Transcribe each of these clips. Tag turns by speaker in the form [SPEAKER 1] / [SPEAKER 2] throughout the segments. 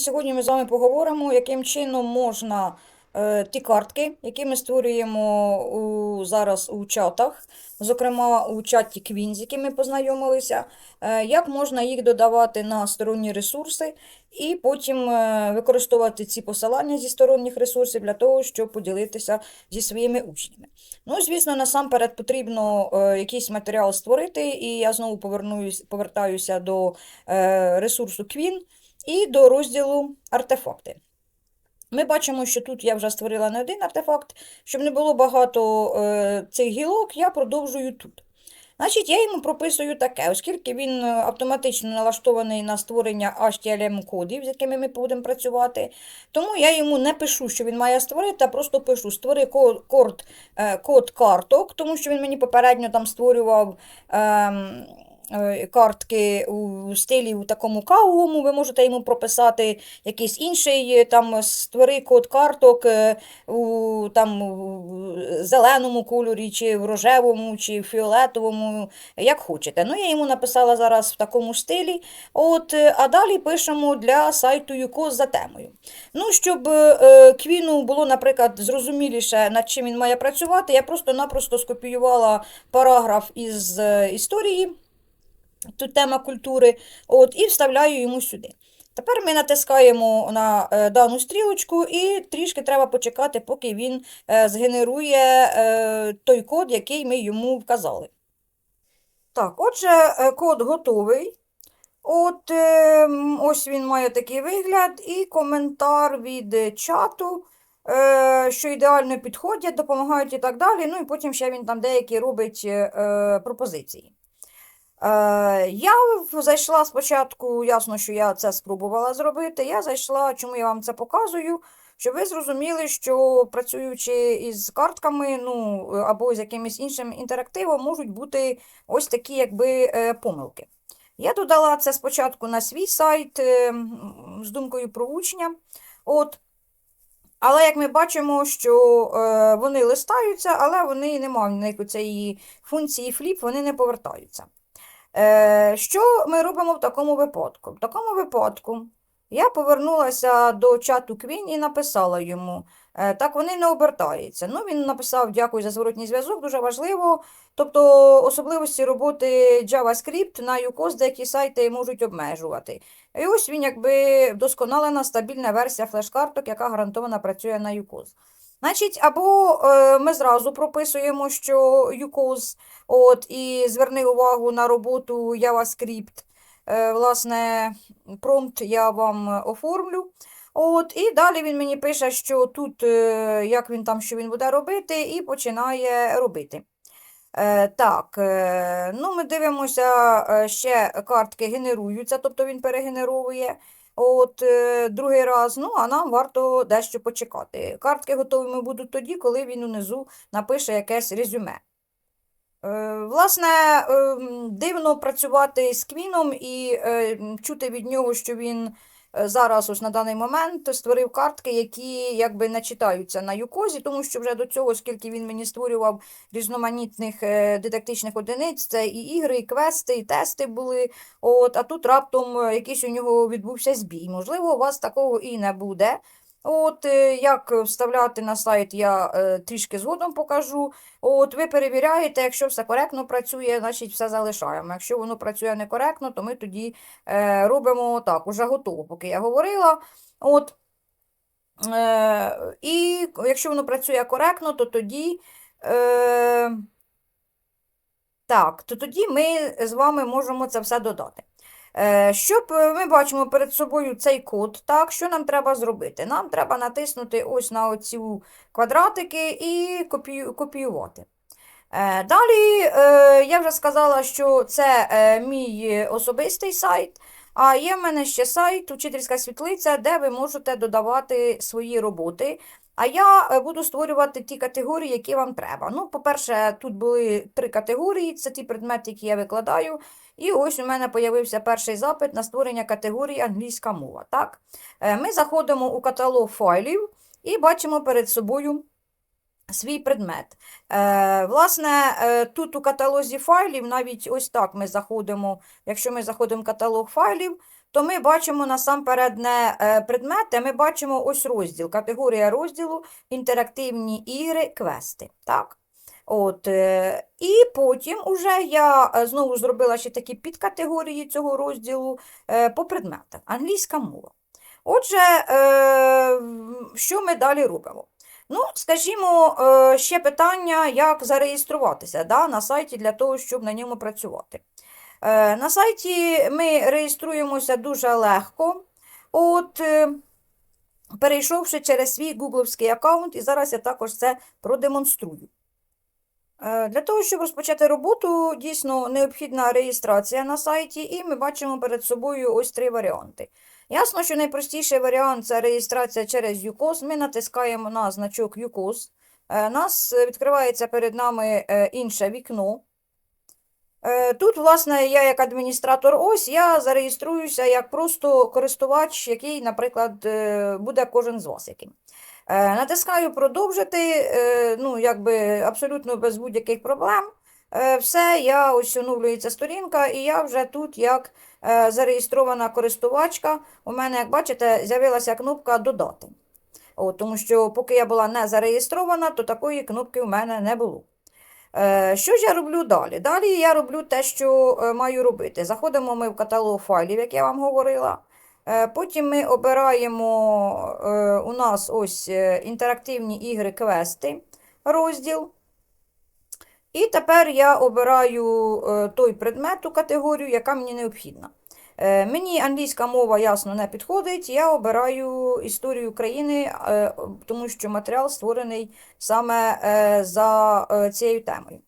[SPEAKER 1] Сьогодні ми з вами поговоримо, яким чином можна е, ті картки, які ми створюємо у, зараз у чатах, зокрема у чаті Queen, з яким ми познайомилися, е, як можна їх додавати на сторонні ресурси і потім е, використовувати ці посилання зі сторонніх ресурсів для того, щоб поділитися зі своїми учнями. Ну, звісно, насамперед потрібно е, якийсь матеріал створити, і я знову повернуюсь, повертаюся до е, ресурсу Queen і до розділу артефакти. Ми бачимо, що тут я вже створила не один артефакт, щоб не було багато е, цих гілок, я продовжую тут. Значить, я йому прописую таке, оскільки він е, автоматично налаштований на створення HTML-кодів, з якими ми будемо працювати, тому я йому не пишу, що він має створити, а просто пишу створи код, код, е, карток, тому що він мені попередньо там створював. е, Картки у стилі у такому кавовому, ви можете йому прописати якийсь інший, е, там створи код карток е, у там, зеленому кольорі, чи в рожевому, чи в фіолетовому, як хочете. Ну, я йому написала зараз в такому стилі. От, е, а далі пишемо для сайту ЮКОС за темою. Ну, щоб е, Квіну було, наприклад, зрозуміліше, над чим він має працювати, я просто-напросто скопіювала параграф із е, історії тут тема культури, от, і вставляю йому сюди. Тепер ми натискаємо на е, дану стрілочку, і трішки треба почекати, поки він е, згенерує е, той код, який ми йому вказали. Так, отже, код готовий. От ось він має такий вигляд, і коментар від чату, що ідеально підходять, допомагають і так далі. Ну і потім ще він там деякі робить пропозиції. Е, Я зайшла спочатку, ясно, що я це спробувала зробити. Я зайшла, чому я вам це показую, щоб ви зрозуміли, що працюючи із картками, ну, або з якимось іншим інтерактивом, можуть бути ось такі якби е, помилки. Я додала це спочатку на свій сайт е, з думкою про учня. От. Але як ми бачимо, що е, вони листаються, але вони не мають цієї функції фліп, вони не повертаються. Е, Що ми робимо в такому випадку? В такому випадку я повернулася до чату Queen і написала йому, е, так вони не обертаються. Ну, він написав дякую за зворотній зв'язок, дуже важливо. Тобто особливості роботи JavaScript на UCOS деякі сайти можуть обмежувати. І ось він якби вдосконалена стабільна версія флеш-карток, яка гарантовано працює на UCOS. Значить, або е, ми зразу прописуємо, що UCOS, от, і зверни увагу на роботу JavaScript. Е, власне, промпт я вам оформлю. От, і далі він мені пише, що тут, е, як він там, що він буде робити, і починає робити. Е, так, е, ну ми дивимося, е, ще картки генеруються, тобто він перегенеровує. От е, другий раз, ну а нам варто дещо почекати. Картки готовими будуть тоді, коли він унизу напише якесь резюме. Е, Власне, ем, дивно працювати з Квіном і е, чути від нього, що він зараз ось на даний момент створив картки, які якби не читаються на юкозі, тому що вже до цього, скільки він мені створював різноманітних е, дидактичних одиниць, це і ігри, і квести, і тести були. От, а тут раптом е, якийсь у нього відбувся збій. Можливо, у вас такого і не буде. От, е, як вставляти на сайт, я е, трішки згодом покажу. От, ви перевіряєте, якщо все коректно працює, значить все залишаємо. Якщо воно працює некоректно, то ми тоді е, робимо так, уже готово, поки я говорила. От, е, і якщо воно працює коректно, то тоді. Е, так, то тоді ми з вами можемо це все додати. Е, Щоб е, ми бачимо перед собою цей код, так, що нам треба зробити? Нам треба натиснути ось на оці квадратики і копію- копіювати. Е, Далі я вже сказала, що це мій особистий сайт, а є в мене ще сайт Учительська світлиця, де ви можете додавати свої роботи. А я буду створювати ті категорії, які вам треба. Ну, по-перше, тут були три категорії, це ті предмети, які я викладаю. І ось у мене з'явився перший запит на створення категорії англійська мова. Так? Е, Ми заходимо у каталог файлів і бачимо перед собою свій предмет. Е, Власне, е, тут у каталозі файлів, навіть ось так ми заходимо, якщо ми заходимо в каталог файлів, то ми бачимо насамперед не предмети, ми бачимо ось розділ, категорія розділу інтерактивні ігри, квести. Так? От, е, і потім уже я е, знову зробила ще такі підкатегорії цього розділу е, по предметах. Англійська мова. Отже, що ми далі робимо? Ну, скажімо, ще питання, як зареєструватися да, на сайті для того, щоб на ньому працювати. На сайті ми реєструємося дуже легко. От, перейшовши через свій гугловський аккаунт, і зараз я також це продемонструю. Е, Для того, щоб розпочати роботу, дійсно необхідна реєстрація на сайті, і ми бачимо перед собою ось три варіанти. Ясно, що найпростіший варіант це реєстрація через UCOS. Ми натискаємо на значок UCOS. Е, Нас відкривається перед нами е, інше вікно. Тут, власне, я як адміністратор ось, я зареєструюся як просто користувач, який, наприклад, буде кожен з вас яким. Е, Натискаю продовжити, е, ну, якби абсолютно без будь-яких проблем. Е, Все, я ось оновлюється сторінка, і я вже тут як зареєстрована користувачка. У мене, як бачите, з'явилася кнопка Додати. От, тому що поки я була не зареєстрована, то такої кнопки в мене не було. Що ж я роблю далі? Далі я роблю те, що маю робити. Заходимо ми в каталог файлів, як я вам говорила. Е, Потім ми обираємо е, у нас ось е, інтерактивні ігри квести розділ. І тепер я обираю той предмет, ту категорію, яка мені необхідна. Мені англійська мова ясно не підходить, я обираю історію України, тому що матеріал створений саме за цією темою.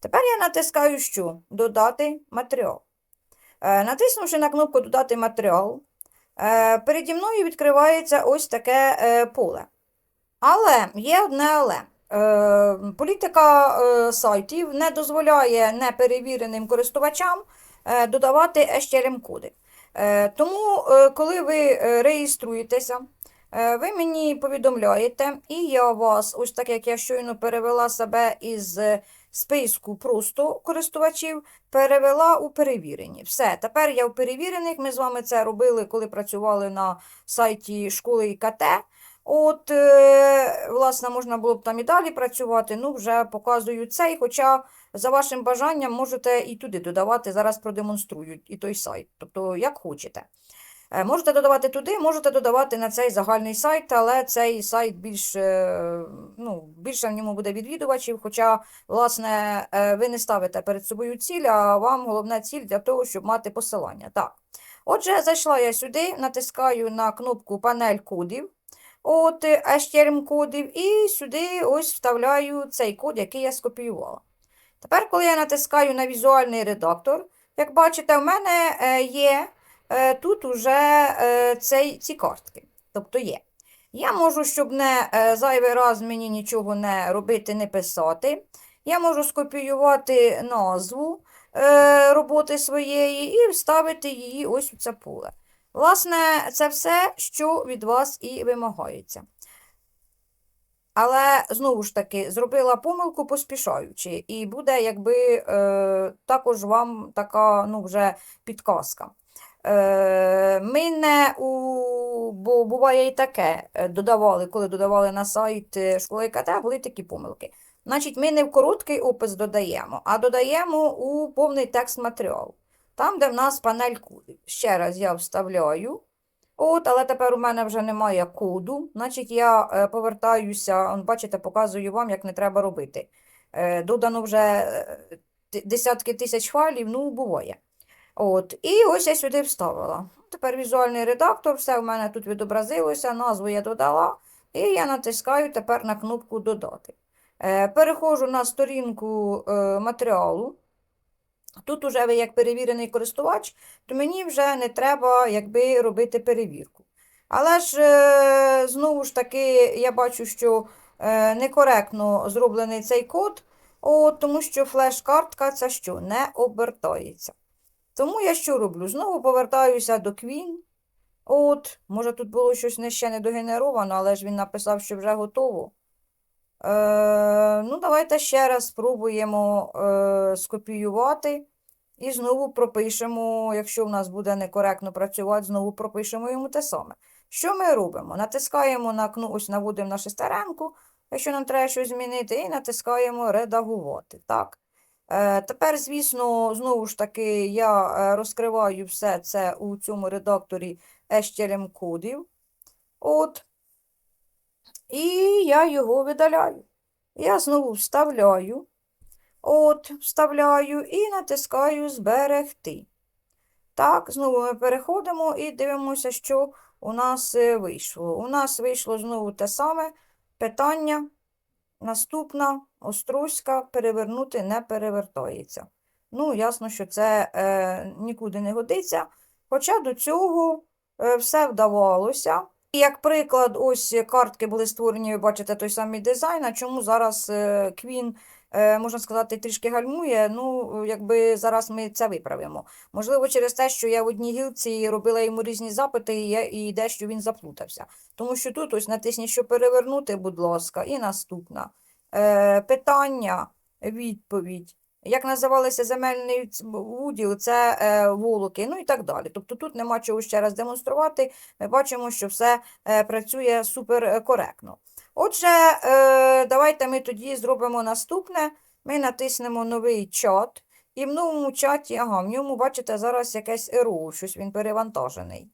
[SPEAKER 1] Тепер я натискаю що? Додати матеріал. Натиснувши на кнопку Додати матеріал, переді мною відкривається ось таке е, поле. Але є одне але. Е, Політика е, сайтів не дозволяє неперевіреним користувачам е, додавати HTML-коди. Е, Тому, е, коли ви е, реєструєтеся, е, ви мені повідомляєте, і я вас, ось так як я щойно перевела себе із е, списку просто користувачів, перевела у перевірені. Все, тепер я в перевірених. Ми з вами це робили, коли працювали на сайті школи ІКТ. От, е, власне, можна було б там і далі працювати, ну, вже показую цей, хоча за вашим бажанням можете і туди додавати, зараз продемонструю і той сайт, тобто як хочете. Е, Можете додавати туди, можете додавати на цей загальний сайт, але цей сайт більш, е, ну, більше в ньому буде відвідувачів, хоча, власне, е, ви не ставите перед собою ціль, а вам головна ціль для того, щоб мати посилання. Так. Отже, зайшла я сюди, натискаю на кнопку панель кодів от HTML-кодів, і сюди ось вставляю цей код, який я скопіювала. Тепер, коли я натискаю на візуальний редактор, як бачите, в мене е, є е, тут уже е, ці картки. Тобто є. Я можу, щоб не е, зайвий раз мені нічого не робити, не писати. Я можу скопіювати назву е, роботи своєї і вставити її ось у це поле. Власне, це все, що від вас і вимагається. Але, знову ж таки, зробила помилку поспішаючи, і буде, якби, е, також вам така, ну, вже підказка. Е, ми не у, бо буває і таке, е, додавали, коли додавали на сайт е, школи ІКТ, були такі помилки. Значить, ми не в короткий опис додаємо, а додаємо у повний текст матеріалу. Там, де в нас панель кодів. Ще раз я вставляю. От, але тепер у мене вже немає коду. Значить, я повертаюся, он, бачите, показую вам, як не треба робити. Додано вже десятки тисяч файлів, ну, буває. От, і ось я сюди вставила. Тепер візуальний редактор, все в мене тут відобразилося, назву я додала, і я натискаю тепер на кнопку Додати. Е, Переходжу на сторінку е, матеріалу. Тут уже ви як перевірений користувач, то мені вже не треба якби робити перевірку. Але ж е, знову ж таки я бачу, що некоректно зроблений цей код, от, тому що флеш-картка це що не обертається. Тому я що роблю? Знову повертаюся до Queen. От, може тут було щось ще не догенеровано, але ж він написав, що вже готово. Е, ну, давайте ще раз спробуємо е, скопіювати І знову пропишемо, якщо в нас буде некоректно працювати, знову пропишемо йому те саме. Що ми робимо? Натискаємо на кну, ось наводимо на шестеренку, якщо нам треба щось змінити, і натискаємо редагувати. Так. Е, тепер, звісно, знову ж таки, я е, розкриваю все це у цьому редакторі HTML-кодів. От. І я його видаляю. Я знову вставляю. От, вставляю і натискаю Зберегти. Так, знову ми переходимо і дивимося, що у нас е, вийшло. У нас вийшло знову те саме питання. Наступна Острозька перевернути не перевертається. Ну, ясно, що це е, нікуди не годиться. Хоча до цього е, все вдавалося. І як приклад, ось картки були створені, ви бачите той самий дизайн, а чому зараз е, е, можна сказати, трішки гальмує, ну, якби зараз ми це виправимо. Можливо, через те, що я в одній гілці робила йому різні запити, і, я, і дещо він заплутався. Тому що тут ось натисніть, що перевернути, будь ласка, і наступна. Е, питання, відповідь. Як називалися земельний уділ, це е, волоки, ну і так далі. Тобто тут нема чого ще раз демонструвати. Ми бачимо, що все е, працює супер е, коректно. Отже, е, давайте ми тоді зробимо наступне. Ми натиснемо новий чат, і в новому чаті, ага, в ньому, бачите, зараз якесь ерор, щось він перевантажений.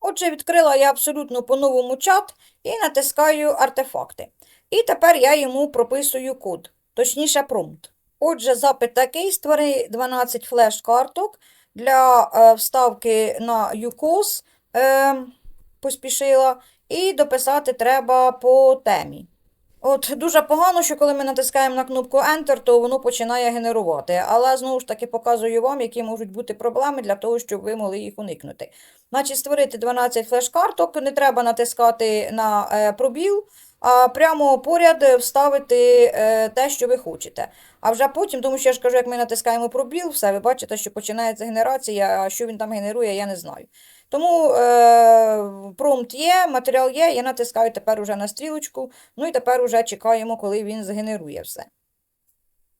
[SPEAKER 1] Отже, відкрила я абсолютно по-новому чат і натискаю артефакти. І тепер я йому прописую код, точніше промпт. Отже, запит такий: створи 12 флеш-карток для е, вставки на UCOS, е, поспішила, і дописати треба по темі. От дуже погано, що коли ми натискаємо на кнопку Enter, то воно починає генерувати. Але знову ж таки показую вам, які можуть бути проблеми для того, щоб ви могли їх уникнути. Значить, створити 12 флеш-карток, не треба натискати на е, пробіл, а прямо поряд вставити е, те, що ви хочете. А вже потім, тому що я ж кажу, як ми натискаємо пробіл, все, ви бачите, що починається генерація, а що він там генерує, я не знаю. Тому е, промпт є, матеріал є, я натискаю тепер уже на стрілочку, ну і тепер уже чекаємо, коли він згенерує все.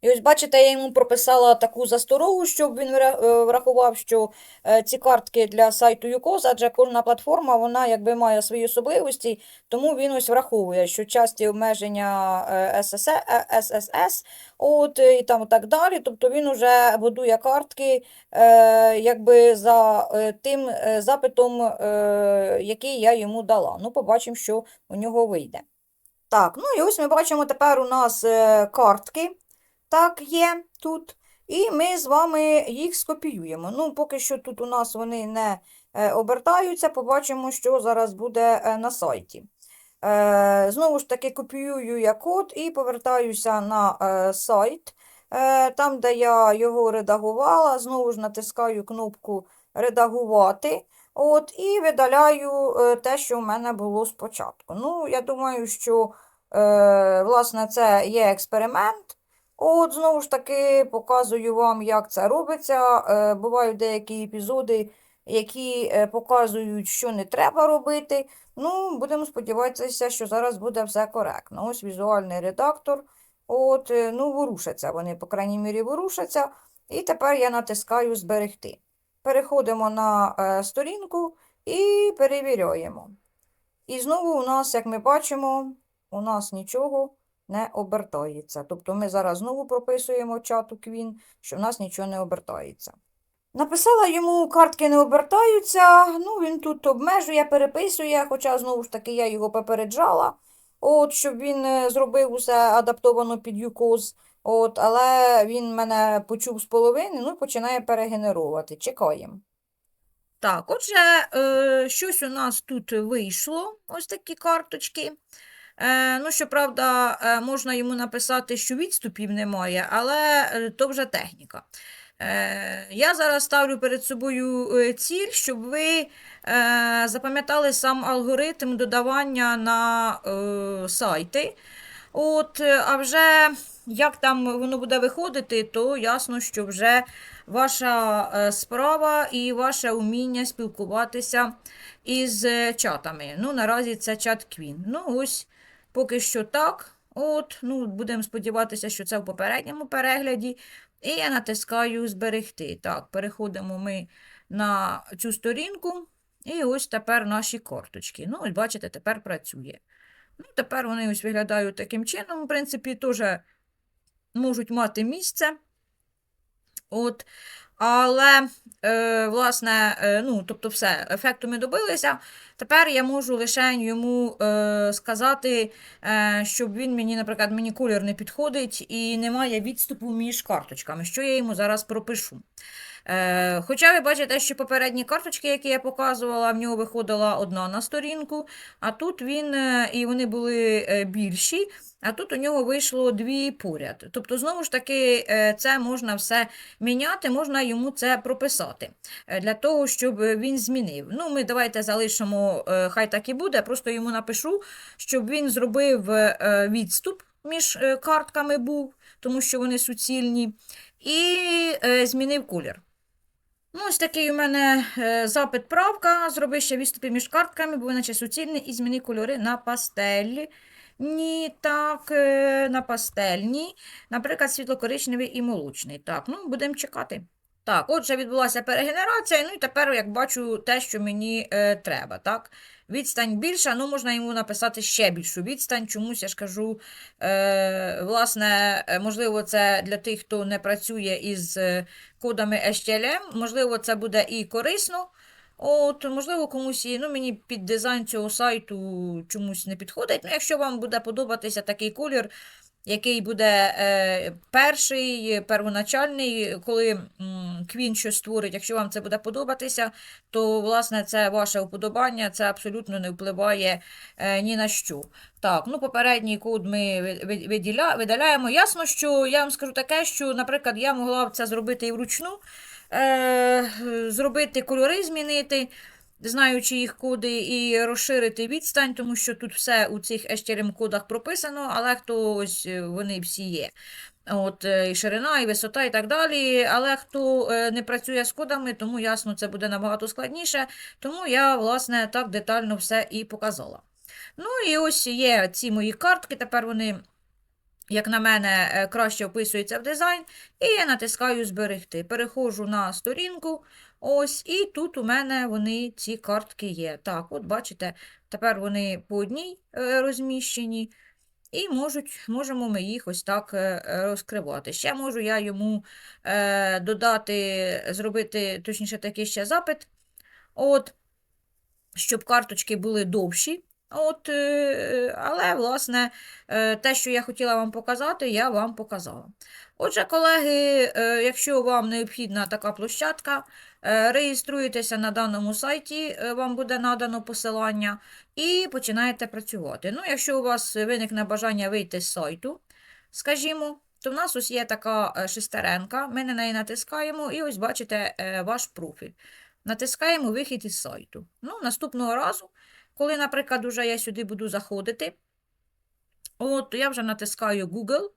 [SPEAKER 1] І ось бачите, я йому прописала таку засторогу, щоб він е, врахував, що е, ці картки для сайту UCOS, адже кожна платформа вона якби має свої особливості, тому він ось враховує, що часті обмеження е, е, от, і там так далі. Тобто він вже будує картки якби за тим запитом, який я йому дала. Ну, побачимо, що у нього вийде. Так, ну і ось ми бачимо тепер у нас картки. Так, є тут. І ми з вами їх скопіюємо. Ну, поки що тут у нас вони не е, обертаються, побачимо, що зараз буде е, на сайті. Е, знову ж таки, копіюю я код і повертаюся на сайт, там, де я його редагувала. Знову ж натискаю кнопку Редагувати. От, і видаляю те, що в мене було спочатку. Ну, я думаю, що власне це є експеримент. От, знову ж таки, показую вам, як це робиться. Е, бувають деякі епізоди, які е, показують, що не треба робити. Ну, будемо сподіватися, що зараз буде все коректно. Ось візуальний редактор. От, е, ну, ворушаться вони, по крайній мірі, ворушаться. І тепер я натискаю Зберегти. Переходимо на сторінку і перевіряємо. І знову у нас, як ми бачимо, у нас нічого не обертається. Тобто ми зараз знову прописуємо чату Queen, що в нас нічого не обертається. Написала йому, картки не обертаються, ну він тут обмежує, переписує, хоча знову ж таки я його попереджала, от, щоб він е, зробив усе адаптовано під UCOS, от, але він мене почув з половини, ну починає перегенеровувати. Чекаємо. Так, отже, е, щось у нас тут вийшло, ось такі карточки. Е, ну, щоправда, е, можна йому написати, що відступів немає, але е, то вже техніка. Я зараз ставлю перед собою ціль, щоб ви запам'ятали сам алгоритм додавання на сайти. От, а вже як там воно буде виходити, то ясно, що вже ваша справа і ваше уміння спілкуватися із чатами. Ну, наразі це чат Queen. Ну, ось поки що так. От, ну, будемо сподіватися, що це в попередньому перегляді І я натискаю зберегти. Так, переходимо ми на цю сторінку. І ось тепер наші карточки. Ну, ось бачите, тепер працює. Ну, тепер вони ось виглядають таким чином. В принципі, теж можуть мати місце. От. Але, е, власне, е, ну, тобто все, ефекту ми добилися. Тепер я можу лише йому е, сказати, е, щоб він мені, наприклад, мені колір не підходить і немає відступу між карточками, що я йому зараз пропишу. Е, хоча ви бачите, що попередні карточки, які я показувала, в нього виходила одна на сторінку, а тут він, е, і вони були е, більші, а тут у нього вийшло дві поряд. Тобто, знову ж таки, е, це можна все міняти, можна йому це прописати е, для того, щоб він змінив. Ну, ми давайте залишимо, е, хай так і буде, просто йому напишу, щоб він зробив відступ між картками був, тому що вони суцільні, і змінив колір. Ну, ось такий у мене запит правка. Зроби ще відступи між картками, бо іначе суцільні, і зміни кольори на пастельні. Ні, так, е, на пастельні. Наприклад, світло-коричневий і молочний. Так, ну, будемо чекати. Так, отже, відбулася перегенерація, ну і тепер, як бачу, те, що мені е, треба. так. Відстань більша, ну можна йому написати ще більшу відстань. Чомусь я ж кажу, е, власне, е, можливо, це для тих, хто не працює із е, кодами HTML, можливо, це буде і корисно. От, можливо, комусь і, ну, мені під дизайн цього сайту чомусь не підходить. Ну, якщо вам буде подобатися такий колір, який буде е, перший, первоначальний, коли Квін щось створить, якщо вам це буде подобатися, то, власне, це ваше уподобання, це абсолютно не впливає е, ні на що. Так, ну попередній код ми ви- ви- виділя, видаляємо. Ясно, що я вам скажу таке, що, наприклад, я могла б це зробити і вручну, зробити кольори, змінити, знаючи їх коди, і розширити відстань, тому що тут все у цих HTML-кодах прописано, але хто ось е, вони всі є. От, е, і ширина, і висота, і так далі. Але хто е, не працює з кодами, тому ясно, це буде набагато складніше. Тому я, власне, так детально все і показала. Ну і ось є ці мої картки, тепер вони, як на мене, е, краще вписуються в дизайн. І я натискаю зберегти. Переходжу на сторінку. Ось, і тут у мене вони, ці картки є. Так, от бачите, тепер вони по одній е, розміщені. І можуть, можемо ми їх ось так е, розкривати. Ще можу я йому е, додати, зробити, точніше, такий ще запит. От, щоб карточки були довші. От, е, але, власне, е, те, що я хотіла вам показати, я вам показала. Отже, колеги, е, якщо вам необхідна така площадка, реєструєтеся на даному сайті, вам буде надано посилання, і починаєте працювати. Ну, якщо у вас виникне бажання вийти з сайту, скажімо, то в нас ось є така шестеренка, ми на неї натискаємо, і ось бачите ваш профіль. Натискаємо вихід із сайту. Ну, наступного разу, коли, наприклад, уже я сюди буду заходити, от я вже натискаю Google,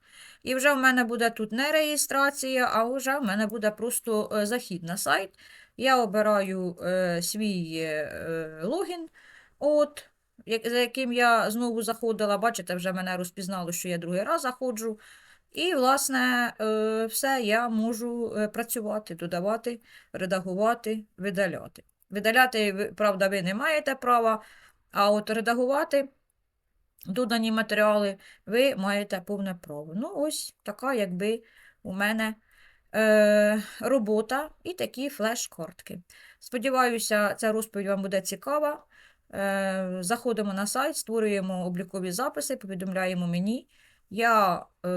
[SPEAKER 1] і вже в мене буде тут не реєстрація, а вже в мене буде просто е, захід на сайт. Я обираю е, свій е, логін, от, як- за яким я знову заходила. Бачите, вже мене розпізнало, що я другий раз заходжу. І, власне, е, все, я можу е, працювати, додавати, редагувати, видаляти. Видаляти, правда, ви не маєте права, а от редагувати додані матеріали ви маєте повне право. Ну, ось така, якби у мене е, робота і такі флеш-картки. Сподіваюся, ця розповідь вам буде цікава. Е, заходимо на сайт, створюємо облікові записи, повідомляємо мені. Я е,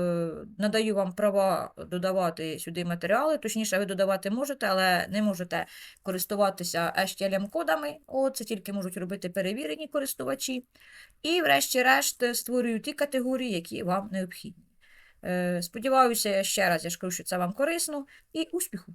[SPEAKER 1] надаю вам права додавати сюди матеріали, точніше, ви додавати можете, але не можете користуватися HTML-кодами. Це тільки можуть робити перевірені користувачі. І, врешті-решт, створюю ті категорії, які вам необхідні. Е, Сподіваюся, ще раз я ж що це вам корисно, і успіху!